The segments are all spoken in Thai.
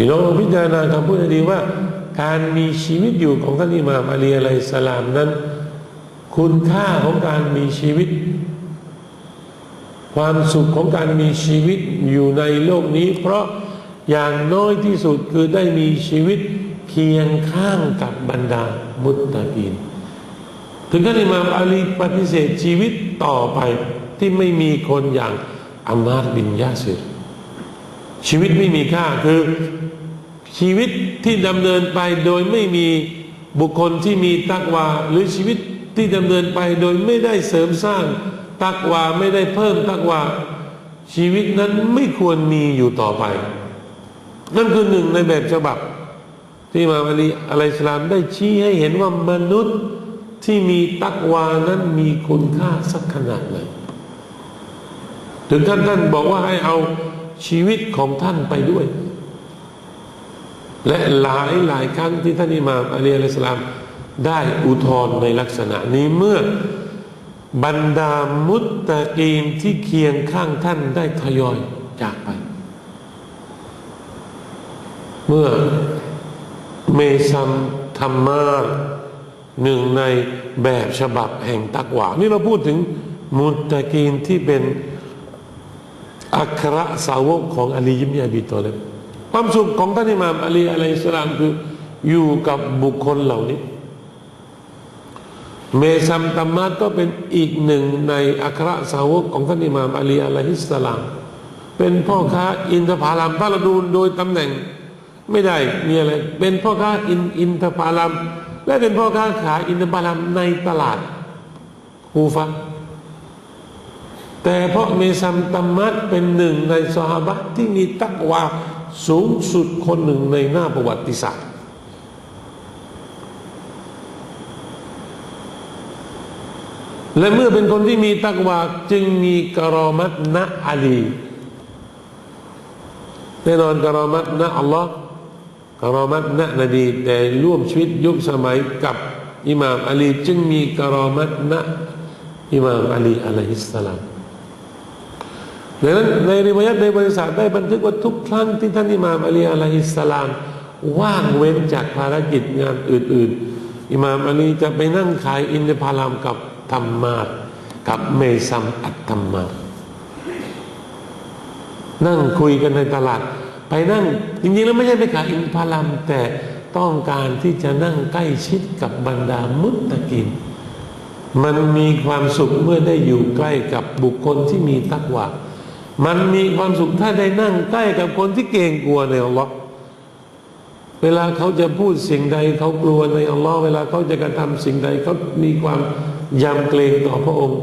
พี่น้องพิจารณาคำพูดดีว่า การมีชีวิตอยู่ของท่านอิหม่ามอาลีอะลัยฮิสสลามนั้น คุณค่าของการมีชีวิต ความสุขของการมีชีวิตอยู่ในโลกนี้ เพราะอย่างน้อยที่สุดคือได้มีชีวิตเคียงข้างกับบรรดามุตตะกีนถึงท่านอิหม่ามอาลีปฏิเสธชีวิตต่อไปที่ไม่มีคนอย่างอัมมาร์บินยาสิร ชีวิตไม่มีค่าคือ ชีวิตที่ดำเนินไปโดยไม่มีบุคคลที่มีตักวา หรือชีวิตที่ดำเนินไปโดยไม่ได้เสริมสร้างตักวาไม่ได้เพิ่มตักวา ชีวิตนั้นไม่ควรมีอยู่ต่อไป นั่นคือหนึ่งในแบบฉบับ ที่มาอาลีอะลัยสลามได้ชี้ให้เห็นว่ามนุษย์ที่มีตักวานั้นมีคุณค่าสักขนาดไหนถึงท่านท่านบอกว่าให้เอา ชีวิตของท่านไปด้วย และหลายหลายครั้งที่ท่านอิหม่ามอาลีอะลัยสลามได้อุทธร์ในลักษณะนี้เมื่อบรรดามุตตะกีนที่เคียงข้างท่านได้ทยอยจากไป เมื่อเมซัมธรรมาหนึ่งในแบบฉบับแห่งตักวานี่เราพูดถึงมุตตะกีนที่เป็น อัครสาวกของอาลียิมยาบีตอเลบความสุขของท่านอิหม่ามอาลีอะลัยสลามคืออยู่กับบุคคลเหล่านี้ เมซัมตัมมัดก็เป็นอีกหนึ่งในอัครสาวกของท่านอิหม่ามอาลีอะลัยฮิสลาม เป็นพ่อค้าอินทผลัมถ้าเราดูโดยตำแหน่งไม่ได้มีอะไร เป็นพ่อค้าอินอินทผลัมและเป็นพ่อค้าขายอินทผลัมในตลาดฮูฟะ แต่เพราะเมซัมตัมมัดเป็นหนึ่งในสหาบะที่มีตักวาสูงสุดคนหนึ่งในหน้าประวัติศาสตร์ และเมื่อเป็นคนที่มีตักวาจึงมีกรอมัตนะอาลีแน่นอนกรอมัตนะอัลลอฮ์กรอมัตนะนบีแต่ร่วมชีวิตยุคสมัยกับอิหม่ามอาลีจึงมีกรอมัตนะอิหม่ามอาลีอะลัยฮิสสลาม ดังนั้นในริวยัตในบริษัทได้บันทึกว่าทุกครั้งที่ท่านอิหม่ามอาลีอะลัยฮิสลาม ว่างเว้นจากภารกิจงานอื่น ๆ อิหม่ามอาลีจะไปนั่งขายอินทผลัมกับธรรมาตกับเมซัมอัตธรรมานั่งคุยกันในตลาด ไปนั่ง จริงๆแล้วไม่ใช่ไปขายอินทผลัมแต่ต้องการที่จะนั่งใกล้ชิดกับบรรดามุตตะกิน มันมีความสุขเมื่อได้อยู่ใกล้กับบุคคลที่มีตักวา มันมีความสุขถ้าได้นั่งใกล้กับคนที่เกรงกลัวในอัลลอฮ์เวลาเขาจะพูดสิ่งใดเขากลัวในอัลลอฮ์เวลาเขาจะกระทำสิ่งใดเขามีความยำเกรงต่อพระองค์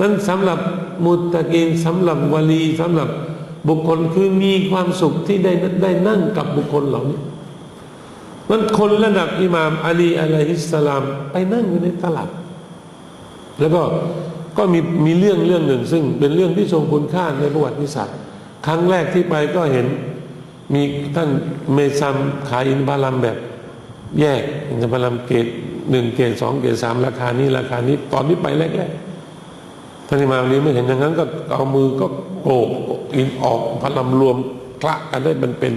นั้นสำหรับมุตตะกีนสำหรับวลีสำหรับบุคคลคือมีความสุขที่ได้ได้นั่งกับบุคคลเหล่านี้นั้นคนระดับอิหม่ามอาลีอะลัยฮิสสลาม ไปนั่งอยู่ในตลาดแล้วก็ ก็มีมีเรื่องเรื่องหนึ่ง ซึ่งเป็นเรื่องที่ทรงคุณค่าในประวัติศาสตร์ ครั้งแรกที่ไปก็เห็นมีท่านเมซัมขายอินบาลัมแบบแยกอินบาลัมเกตหนึ่งเกตสองเกตสามราคานี้ราคานี้ตอนนี้ไปแรกๆท่านอิมามนี้ไม่เห็นอย่างนั้นก็เอามือก็โกกอินออกพลัมรวมคละกันได้มันเป็น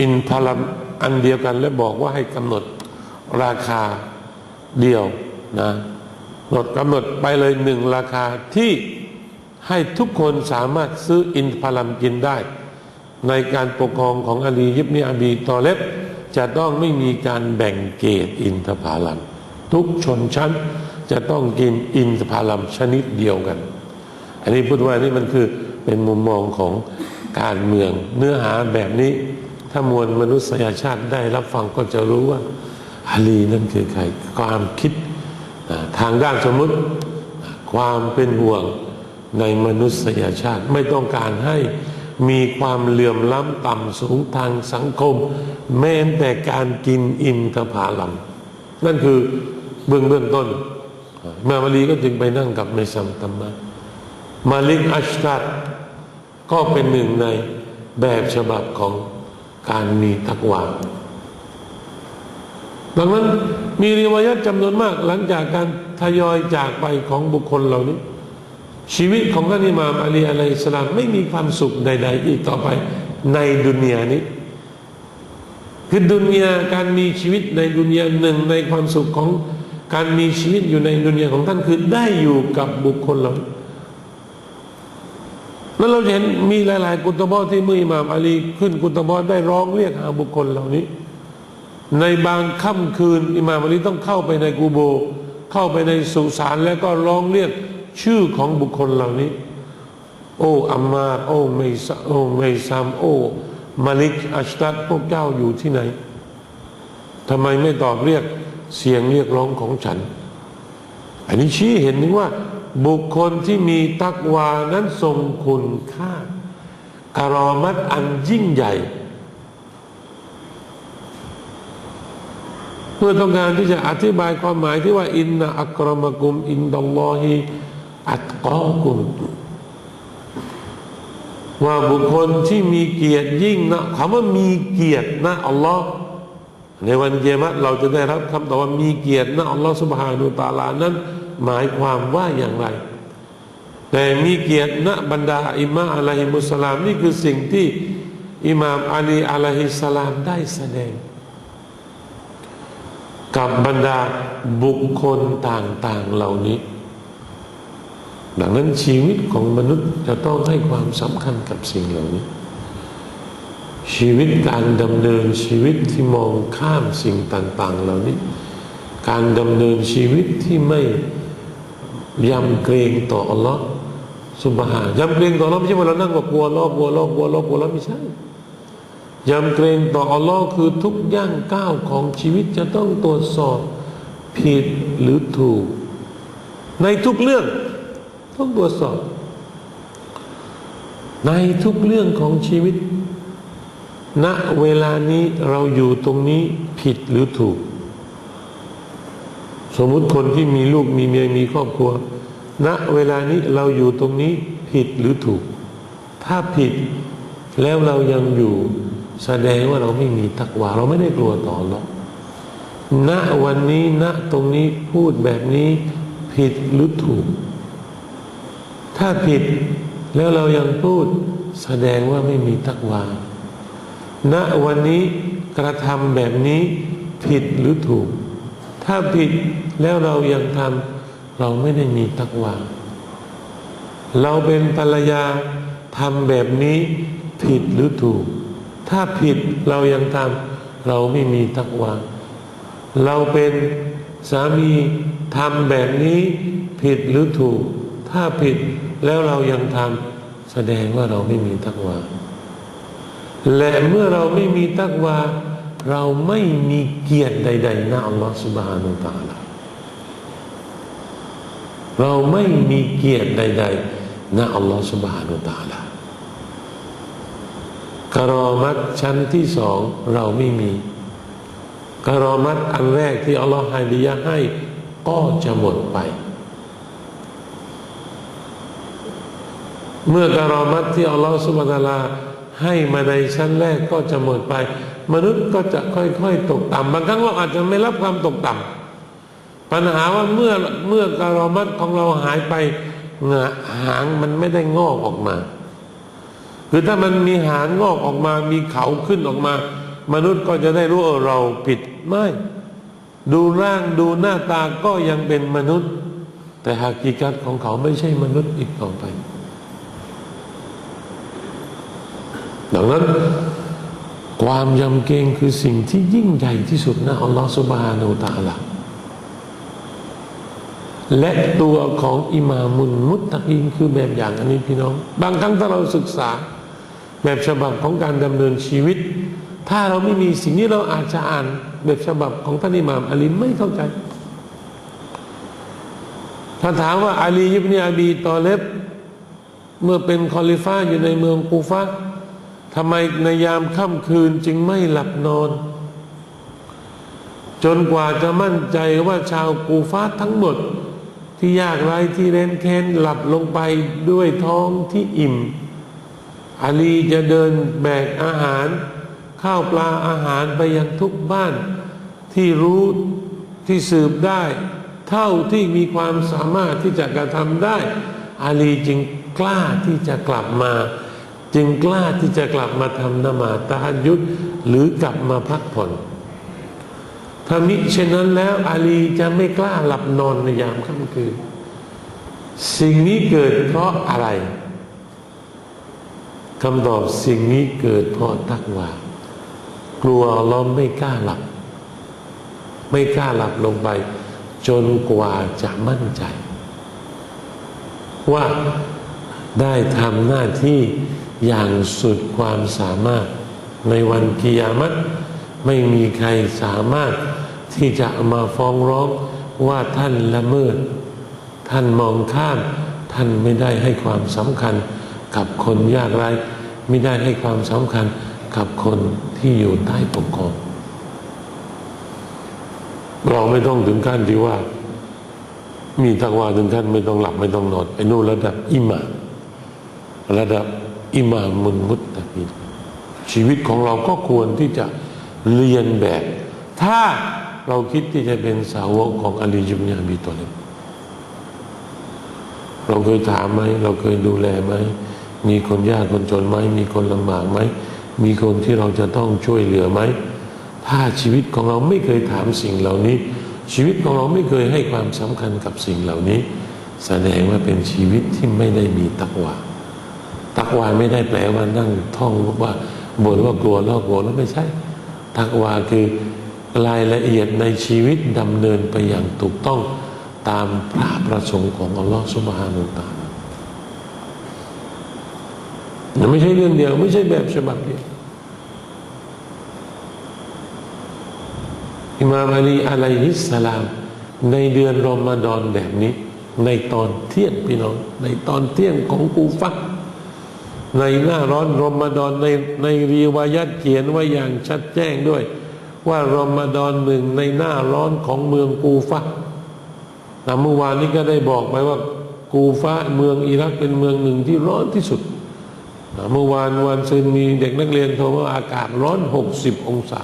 อินพลัมอันเดียวกัน และบอกว่าให้กำหนดราคาเดียวนะ หนดกำหนดไปเลยหนึ่งราคาที่ให้ทุกคนสามารถซื้ออินทผลัมกินได้ ในการปกครองของอาลียิบนีอาบีตอเล็บจะต้องไม่มีการแบ่งเกรดอินทผลัมทุกชนชั้นจะต้องกินอินทผลัมชนิดเดียวกัน อันนี้พูดว่านี่มันคือเป็นมุมมองของการเมืองเนื้อหาแบบนี้ ถ้ามวลมนุษยชาติได้รับฟังก็จะรู้ว่าอาลีนั่นคือใครความคิด ทางด้านสมมติความเป็นห่วงในมนุษยชาติ ไม่ต้องการให้มีความเหลื่อมล้ำต่ำสูงทางสังคม แม้แต่การกินอินทผลัมนั่นคือเบื้องเบื้องต้น มามาลีก็จึงไปนั่งกับในสัมตัมมามาลิกอัชตัดก็เป็นหนึ่งในแบบฉบับของการมีตักวาดังนั้น มีริวายัตจำนวนมากหลังจากการทยอยจากไปของบุคคลเหล่านี้ ชีวิตของท่านอิมามอาลีอะลัยสลามไม่มีความสุขใด ๆ อีกต่อไปในดุนยานี้ คือดุนยาการมีชีวิตในดุนยาหนึ่งในความสุขของการมีชีวิตอยู่ในดุนยาของท่านคือได้อยู่กับบุคคลเหล่านี้แล้วเราเห็นมีหลาย ๆ กุตบอที่มื่ออิหม่ามอาลีขึ้นกุตบอได้ร้องเรียกหาบุคคลเหล่านี้ ในบางค่ำคืน อิมามอาลีต้องเข้าไปในกูโบ เข้าไปในสุสานแล้วก็ร้องเรียกชื่อของบุคคลเหล่านี้ โอ้อัมมาโอ้ไมซาโอ้ไมซามโอ้มาลิกอัชตัดพวกเจ้าอยู่ที่ไหนทำไมไม่ตอบเรียกเสียงเรียกร้องของฉัน อันนี้ชี้เห็นถึงว่า บุคคลที่มีตักวานั้นทรงคุณค่าการอมัดอันยิ่งใหญ่ เพื่อต้องการที่จะอธิบายความหมายที่ว่าอินนะอักรมกุม อินดัลลอฮิอัตกอกุม ว่าบุคคลที่มีเกียรติยิ่งนะคำว่ามีเกียรตินะอัลลอฮ์ในวันเยามะเราจะได้รับคำตอบว่ามีเกียรตินะอัลลอฮ์สุบฮานุตาลานั้น หมายความว่าอย่างไร แต่มีเกียรตินะบรรดาอิมาอะลัยฮิมุสลามนี่คือสิ่งที่อิมามอาลีอะลัยฮิสสลามได้แสดง กับบรรดาบุคคลต่าง ๆเหล่านี้ ดังนั้นชีวิตของมนุษย์จะต้องให้ความสำคัญกับสิ่งเหล่านี้ ชีวิตการดำเนินชีวิตที่มองข้ามสิ่งต่าง ๆ เหล่านี้ การดำเนินชีวิตที่ไม่ยำเกรงต่ออัลลอฮ์สุบฮานยำเกรงต่ออัลลอฮ์ไม่ใช่ว่าเรานั่งว่ากลัวอัลลอฮ์กลัวอัลลอฮ์กลัวอัลลอฮ์กลัวอัลลอฮ์ไม่ใช่ ยำเกรงต่ออัลลอฮ์คือทุกย่างก้าวของชีวิตจะต้องตรวจสอบผิดหรือถูก ในทุกเรื่องต้องตรวจสอบ ในทุกเรื่องของชีวิต ณเวลานี้เราอยู่ตรงนี้ผิดหรือถูก สมมุติคนที่มีลูกมีเมียมีครอบครัว ณเวลานี้เราอยู่ตรงนี้ผิดหรือถูก ถ้าผิดแล้วเรายังอยู่ แสดงว่าเราไม่มีตักวา เราไม่ได้กลัวต่อหรอกณวันนี้ณตรงนี้พูดแบบนี้ผิดหรือถูก ถ้าผิดแล้วเรายังพูดแสดงว่าไม่มีตักวา ณวันนี้กระทำแบบนี้ผิดหรือถูก ถ้าผิดแล้วเรายังทำเราไม่ได้มีตักวา เราเป็นภรรยาทำแบบนี้ผิดหรือถูก ถ้าผิดเรายังทำเราไม่มีตักวาเราเป็นสามีทำแบบนี้ผิดหรือถูก ถ้าผิดแล้วเรายังทำแสดงว่าเราไม่มีตักวาและเมื่อเราไม่มีตักวาเราไม่มีเกียรติใดๆนะอัลลอฮฺสุบฮานุตาลาเราไม่มีเกียรติใดๆนะอัลลอฮฺสุบฮานุตาลา กรอมัดชั้นที่สองเราไม่มี กรอมัดอันแรกที่อัลลอฮฺให้ดียะให้ก็จะหมดไป เมื่อกรอมัดที่อัลลอฮฺสุบฮานาลาให้มาในชั้นแรกก็จะหมดไป มนุษย์ก็จะค่อยๆ ตกต่ำบางครั้งเราอาจจะไม่รับความตกต่ำปัญหาว่าเมื่อเมื่อการอมัดของเราหายไปหางมันไม่ได้งอกออกมา คือถ้ามันมีหางงอกออกมา มีเขาขึ้นออกมา มนุษย์ก็จะได้รู้เออเราผิดไม่ ดูร่างดูหน้าตาก็ยังเป็นมนุษย์ แต่หากิกัดของเขาไม่ใช่มนุษย์อีกต่อไป ดังนั้นความยำเกรงคือสิ่งที่ยิ่งใหญ่ที่สุดนะอัลลอฮฺสุบฮานูตาลาและตัวของอิมามุนมุตตะกีนคือแบบอย่างอันนี้พี่น้อง บางครั้งถ้าเราศึกษา แบบฉบับของการดำเนินชีวิต ถ้าเราไม่มีสิ่งนี้เราอาจจะอ่าน แบบฉบับของท่านอิหม่ามอาลีไม่เข้าใจ ถ้าถามว่าอาลียิบเนีอาบีตอเลบเมื่อเป็นคอลิฟ้าอยู่ในเมืองกูฟาทำไมในยามค่ำคืนจึงไม่หลับนอน จนกว่าจะมั่นใจว่าชาวกูฟาทั้งหมด ที่ยากไร้ที่เร้นแค้นหลับลงไปด้วยท้องที่อิ่ม อาลีจะเดินแบกอาหาร ข้าวปลาอาหารไปยังทุกบ้านที่รู้ที่สืบได้ เท่าที่มีความสามารถที่จะกระทำได้ อาลีจึงกล้าที่จะกลับมา จึงกล้าที่จะกลับมาทำนมาตายุดหรือกลับมาพักผ่อนถ้ามิเช่นนั้นแล้วอาลีจะไม่กล้าหลับนอนในยามค่ำคืน สิ่งนี้เกิดเพราะอะไร คำตอบสิ่งนี้เกิดเพราะตักวากลัวเราไม่กล้าหลับ ไม่กล้าหลับลงไป จนกว่าจะมั่นใจ ว่าได้ทำหน้าที่อย่างสุดความสามารถในวันกิยามัตไม่มีใครสามารถที่จะมาฟ้องร้องว่าท่านละเมิด ท่านมองข้าม ท่านไม่ได้ให้ความสำคัญ กับคนยากไร้ไม่ได้ให้ความสำคัญกับคนที่อยู่ใต้ปกครองเราไม่ต้องถึงขั้นที่ว่า มีทักว่าถึงขั้นไม่ต้องหลับไม่ต้องนอนไอ้นู่นระดับอิหมามระดับอิหมามุนมุตตะกีชีวิตของเราก็ควรที่จะเรียนแบบ ถ้าเราคิดที่จะเป็นสาวกของอลีจุมยาบีตัวเล็กเราเคยถามไหม เราเคยดูแลไหม มีคนยากคนจนไหมมีคนลำบากไหมมีคนที่เราจะต้องช่วยเหลือไหมถ้าชีวิตของเราไม่เคยถามสิ่งเหล่านี้ ชีวิตของเราไม่เคยให้ความสำคัญกับสิ่งเหล่านี้ แสดงว่าเป็นชีวิตที่ไม่ได้มีตักวาตักวาไม่ได้แปลว่านั่งท่องว่าบ่นว่ากลัวแล้วกลัวแล้วไม่ใช่ ตักวาคือรายละเอียดในชีวิตดำเนินไปอย่างถูกต้องตามพระประสงค์ของอัลลอฮฺสุบฮานุตา ไม่ใช่เรื่องเดียว ไม่ใช่แบบฉบับเดียวอิมามอาลีอะลัยฮิสสลาม ในเดือนรอมฎอนแบบนี้ ในตอนเที่ยงพี่น้อง ในตอนเที่ยงของกูฟักในหน้าร้อนรอมฎอนในในรีวายัตเขียนไว้อย่างชัดแจ้งด้วย ว่ารอมฎอนหนึ่งในหน้าร้อนของเมืองกูฟักแต่เมื่อวานนี้ก็ได้บอกไปว่า กูฟะเมืองอิรักเป็นเมืองหนึ่งที่ร้อนที่สุด เมื่อวานวันซืนมีเด็กนักเรียนโทรว่าอากาศร้อนหกสิบองศา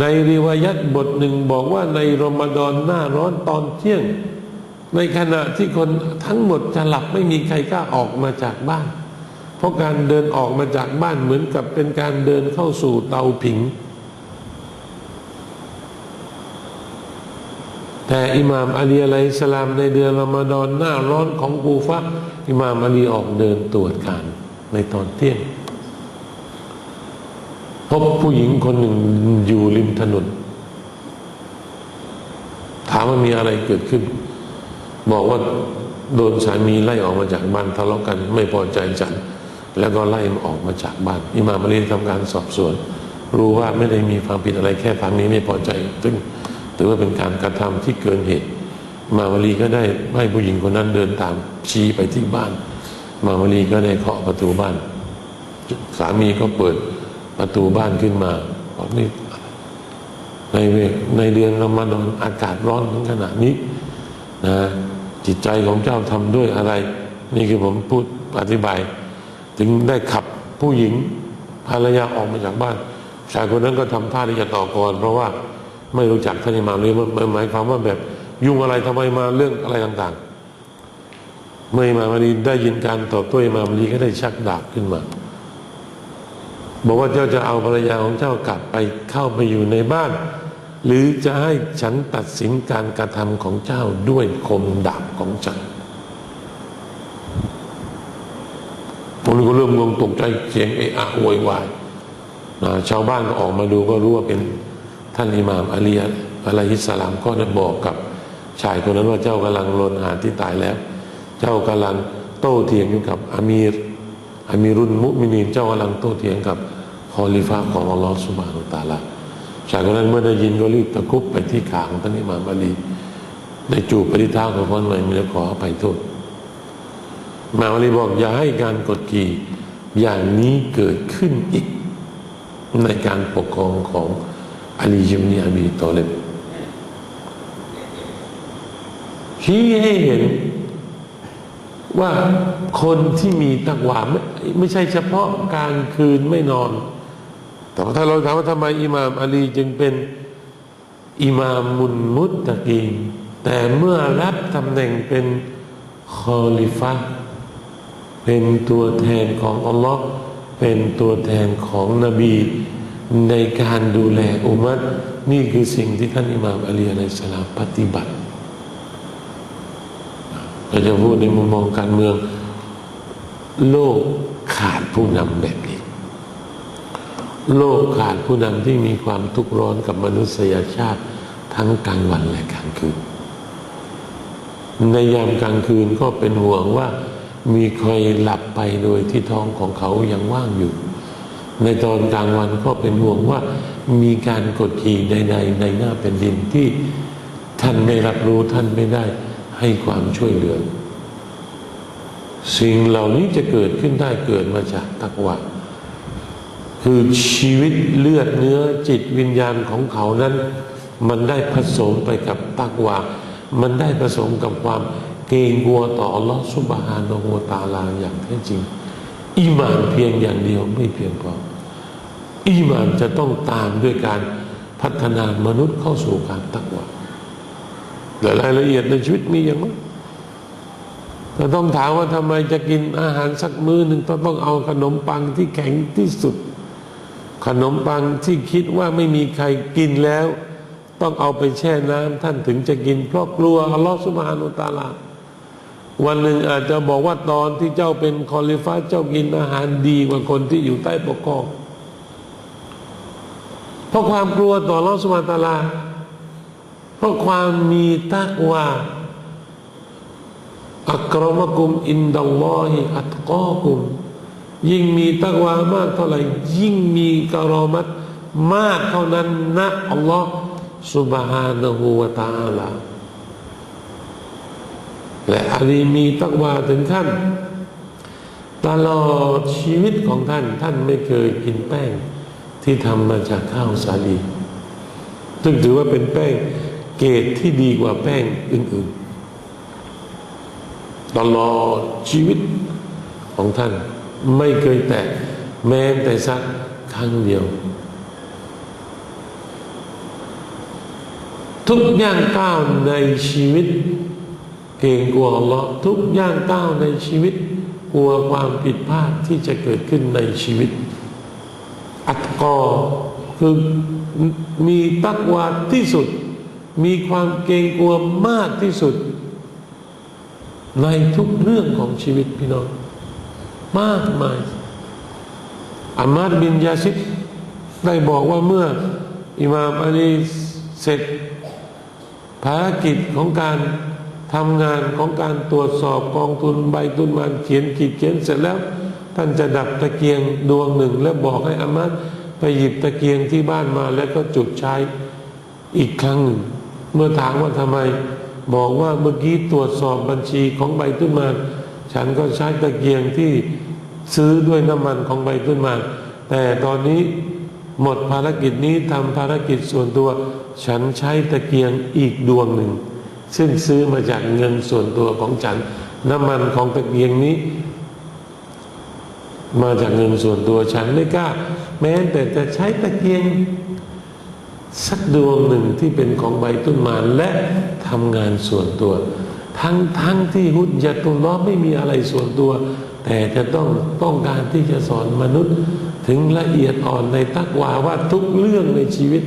ในริวายัตบทหนึ่งบอกว่าในรมฎอนหน้าร้อนตอนเที่ยง ในขณะที่คนทั้งหมดจะหลับไม่มีใครกล้าออกมาจากบ้าน เพราะการเดินออกมาจากบ้านเหมือนกับเป็นการเดินเข้าสู่เตาผิง แต่อิหม่ามอาลีอะลัยสลามในเดือนรอมฎอนหน้าร้อนของกูฟะอิหม่ามอาลีออกเดินตรวจการ ในตอนเที่ยงพบผู้หญิงคนหนึ่งอยู่ริมถนน ถามว่ามีอะไรเกิดขึ้น บอกว่าโดนสามีไล่ออกมาจากบ้านทะเลาะกัน ไม่พอใจฉันแล้วก็ไล่ออกมาจากบ้านอิมามารีทำการสอบสวน รู้ว่าไม่ได้มีความผิดอะไรแค่สามีไม่พอใจ ซึ่งถือว่าเป็นการกระทำที่เกินเหตุ มามารีก็ได้ให้ผู้หญิงคนนั้นเดินตามชี้ไปที่บ้าน มามลีก็ได้เคาะประตูบ้าน สามีก็เปิดประตูบ้านขึ้นมาบอกนี่ในในเดือนรอมฎอนอากาศร้อนถึงขนาดนี้นะจิตใจของเจ้าทำด้วยอะไร นี่คือผมพูดอธิบาย ถึงได้ขับผู้หญิงภรรยาออกมาจากบ้านชายคนนั้นก็ทำท่าที่จะต่อกรเพราะว่าไม่รู้จักท่านอิมามเลยหมายความว่าแบบยุ่งอะไรทำไมมาเรื่องอะไรต่าง ๆ เมื่อมามารีได้ยินการตอบโต้มามารีก็ได้ชักดาบขึ้นมา บอกว่าเจ้าจะเอาภรรยาของเจ้ากลับไปเข้าไปอยู่ในบ้าน หรือจะให้ฉันตัดสินการกระทำของเจ้าด้วยคมดาบของฉันผมก็เริ่มงงตกใจเสียงเอะอะโวยวายชาวบ้านก็ออกมาดูก็รู้ว่าเป็นท่านอิหม่ามอาลีอะลัยฮิสสลามก็ได้บอกกับชายคนนั้นว่าเจ้ากำลังลนหาที่ตายแล้ว เจ้ากำลังโต้เถียงอยู่กับอามีรอามีรุนมุมินีนเจ้ากำลังโต้เถียงกับคอลิฟ้าของอัลลอฮฺสุบฮานุตาลาชายคนนั้นเมื่อได้ยินก็รีบตะคุบไปที่ขาของท่านอิหม่ามอาลีได้จูบไปที่เท้าของคนใหม่มีขออภัยโทษมาอาลีบอกอย่าให้การกดขี่อย่างนี้เกิดขึ้นอีก ในการปกครองของอาลีจิมนีอาบีตอเลบชี้ให้เห็น ว่าคนที่มีตักวาไม่ไม่ใช่เฉพาะการคืนไม่นอน แต่ถ้าเราถามว่าทำไมอิหม่ามอาลีจึงเป็นอิหม่ามมุนมุตตะกีแต่เมื่อรับตำแหน่งเป็นคอลิฟะเป็นตัวแทนของอัลลอฮ์เป็นตัวแทนของนบีในการดูแลอุมัตนี่คือสิ่งที่ท่านอิหม่ามอาลีอะลัยฮิสสลามปฏิบัติ เราจะพูดในมุมมองการเมือง โลกขาดผู้นำแบบนี้ โลกขาดผู้นำที่มีความทุกข์ร้อนกับมนุษยชาติทั้งกลางวันและกลางคืน ในยามกลางคืนก็เป็นห่วงว่ามีใครหลับไปโดยที่ท้องของเขายังว่างอยู่ ในตอนกลางวันก็เป็นห่วงว่ามีการกดขี่ใด ๆ ในหน้าแผ่นดินที่ท่านไม่รับรู้ท่านไม่ได้ ให้ความช่วยเหลือ สิ่งเหล่านี้จะเกิดขึ้นได้เกิดมาจากตักวาคือชีวิตเลือดเนื้อจิตวิญญาณของเขานั้น มันได้ผสมไปกับตักวามันได้ผสมกับความเกรงกลัวต่ออัลลอฮฺสุบฮานะฮูวตาลาอย่างแท้จริงอีหมานเพียงอย่างเดียวไม่เพียงพออีหมานจะต้องตามด้วยการพัฒนามนุษย์เข้าสู่การตักวา แต่รายละเอียดในชีวิตมีอย่างไรเราต้องถามว่าทำไมจะกินอาหารสักมื้อหนึ่งต้องต้องเอาขนมปังที่แข็งที่สุด ขนมปังที่คิดว่าไม่มีใครกินแล้ว ต้องเอาไปแช่น้ำท่านถึงจะกิน เพราะกลัวอัลลอฮฺสุบฮานุตาลาวันหนึ่งอาจจะบอกว่าตอนที่เจ้าเป็นคอลิฟ้าเจ้ากินอาหารดีกว่าคนที่อยู่ใต้ปกครองเพราะความกลัวต่ออัลลอฮฺสุบฮานุตาลา ราะความมีตักวาอักรมกุมอินดัลลอฮิอัตกอกุม ยิ่งมีตักวามากเท่าไหร่ ยิ่งมีกรอมัตมากเท่านั้นนะอัลลอฮ์ سبحانه และ تعالى และอาลีมีตักวาถึงขั้น ตลอดชีวิตของท่าน ท่านไม่เคยกินแป้ง ที่ทำมาจากข้าวสาลีซึ่งถือว่าเป็นแป้ง เกรดที่ดีกว่าแป้งอื่น ๆ ตลอดชีวิตของท่าน ไม่เคยแตะแม้แต่สักครั้งเดียว ทุกย่างก้าวในชีวิต เกรงกลัวอัลลอฮ์ทุกย่างก้าวในชีวิต กลัวความผิดพลาดที่จะเกิดขึ้นในชีวิต อัตกอคือมีตักวาที่สุด มีความเกรงกลัวมากที่สุด ในทุกเรื่องของชีวิตพี่น้อง มากมายอามาดบินยาซิดได้บอกว่าเมื่ออิมามอาลีเสร็จ ภารกิจของการทำงานของการตรวจสอบกองทุนใบทุนมันเขียนขีดเขียนเสร็จแล้ว ท่านจะดับตะเกียงดวงหนึ่ง แล้วบอกให้อามัดไปหยิบตะเกียงที่บ้านมาแล้วก็จุดใช้อีกครั้งหนึ่ง เมื่อถามว่าทำไม บอกว่าเมื่อกี้ตรวจสอบบัญชีของใบตุนมา ฉันก็ใช้ตะเกียงที่ซื้อด้วยน้ำมันของใบตุนมา แต่ตอนนี้หมดภารกิจนี้ทำภารกิจส่วนตัว ฉันใช้ตะเกียงอีกดวงหนึ่ง ซึ่งซื้อมาจากเงินส่วนตัวของฉัน น้ำมันของตะเกียงนี้ มาจากเงินส่วนตัวฉันไม่กล้า แม้แต่จะใช้ตะเกียง สักดวงหนึ่งที่เป็นของใบต้นมานและทำงานส่วนตัว ทั้งทั้งที่หุดยะตุลล้อไม่มีอะไรส่วนตัว แต่จะต้องต้องการที่จะสอนมนุษย์ ถึงละเอียดอ่อนในตักวาว่าทุกเรื่องในชีวิต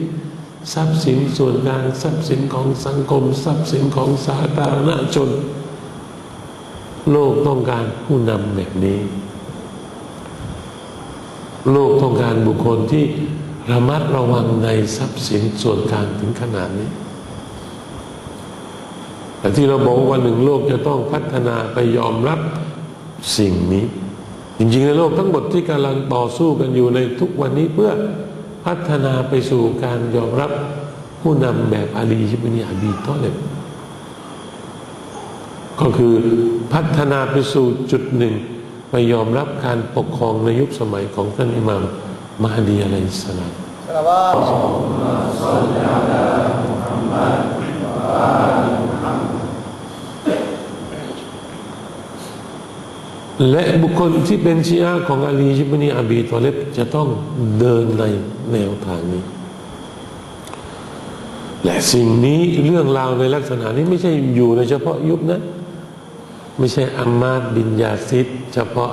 ทรัพย์สินส่วนกลางทรัพย์สินของสังคม ทรัพย์สินของสาธารณชน โลกต้องการผู้นำแบบนี้ โลกต้องการบุคคลที่ ระมัดระวังในทรัพย์สินส่วนกลางถึงขนาดนี้ แต่ที่เราบอกว่าหนึ่งโลกจะต้องพัฒนาไปยอมรับสิ่งนี้ จริงๆในโลกทั้งหมดที่กำลังต่อสู้กันอยู่ในทุกวันนี้เพื่อพัฒนาไปสู่การยอมรับผู้นำแบบอาลีชิบนีอาบีตอเลบก็คือพัฒนาไปสู่จุดหนึ่งไปยอมรับการปกครองในยุคสมัยของท่านอิหม่าม มาดีอ alaihi และบุคคลที่เป็นชีอะของอาลีชิบนีอบีตอเลบจะต้องเดินในแนวทางนี้ และสิ่งนี้เรื่องราวในลักษณะนี้ไม่ใช่อยู่ในเฉพาะยุคนะไม่ใช่อามาดบินยาซิดเฉพาะ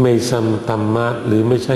ไม่ซัมตัมมาดหรือไม่ใช่